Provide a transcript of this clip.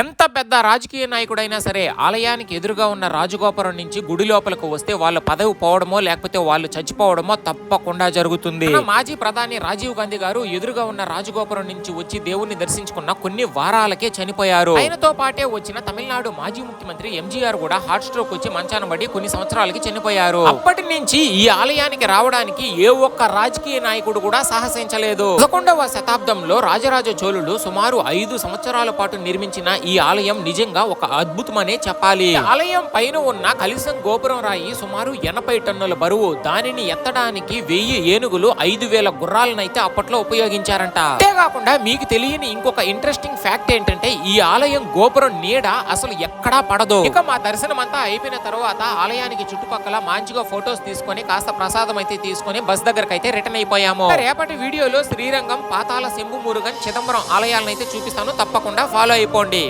ఎంత పెద్ద రాజకీయ నాయకుడైనా సరే ఆలయానికి ఎదురుగా ఉన్న రాజగోపురం నుంచి గుడి లోపలికి వస్తే వాళ్ళ పదవి పోవడమో లేకపోతే వాళ్ళు చచ్చిపోవడమో తప్పకుండా జరుగుతుంది. మాజీ ప్రధాని రాజీవ్ గాంధీ గారు ఎదురుగా ఉన్న రాజగోపురం నుంచి వచ్చి దేవుణ్ణి దర్శించుకున్న కొన్ని వారాలకే చనిపోయారు. ఆయనతో పాటే వచ్చిన తమిళనాడు మాజీ ముఖ్యమంత్రి ఎంజీఆర్ కూడా హార్ట్ స్ట్రోక్ వచ్చి మంచాన పడి కొన్ని సంవత్సరాలకి చనిపోయారు. అప్పటి నుంచి ఈ ఆలయానికి రావడానికి ఏ ఒక్క రాజకీయ నాయకుడు కూడా సాహసించలేదు. పదకొండవ శతాబ్దంలో రాజరాజ చోళులు సుమారు ఐదు సంవత్సరాల పాటు నిర్మించిన ఈ ఆలయం నిజంగా ఒక అద్భుతమనే చెప్పాలి. ఆలయం పైన ఉన్న కలిసం గోపురం రాయి సుమారు ఎనభై టన్నుల బరువు దానిని ఎత్తడానికి వెయ్యి ఏనుగులు ఐదు వేల గుర్రాలనైతే అప్పట్లో ఉపయోగించారంట. అంతేకాకుండా మీకు తెలియని ఇంకొక ఇంట్రెస్టింగ్ ఫ్యాక్ట్ ఏంటంటే ఈ ఆలయం గోపురం నీడ అసలు ఎక్కడా పడదు. ఇక మా దర్శనం అంతా అయిపోయిన తర్వాత ఆలయానికి చుట్టుపక్కల మంచిగా ఫొటోస్ తీసుకొని కాస్త ప్రసాదం అయితే తీసుకొని బస్ దగ్గరకు అయితే రిటర్న్ అయిపోయాము రేపటి వీడియోలో శ్రీరంగం పాతాల శంభు మురుగన్ చిదంబరం ఆలయాలను అయితే చూపిస్తాను. తప్పకుండా ఫాలో అయిపోండి.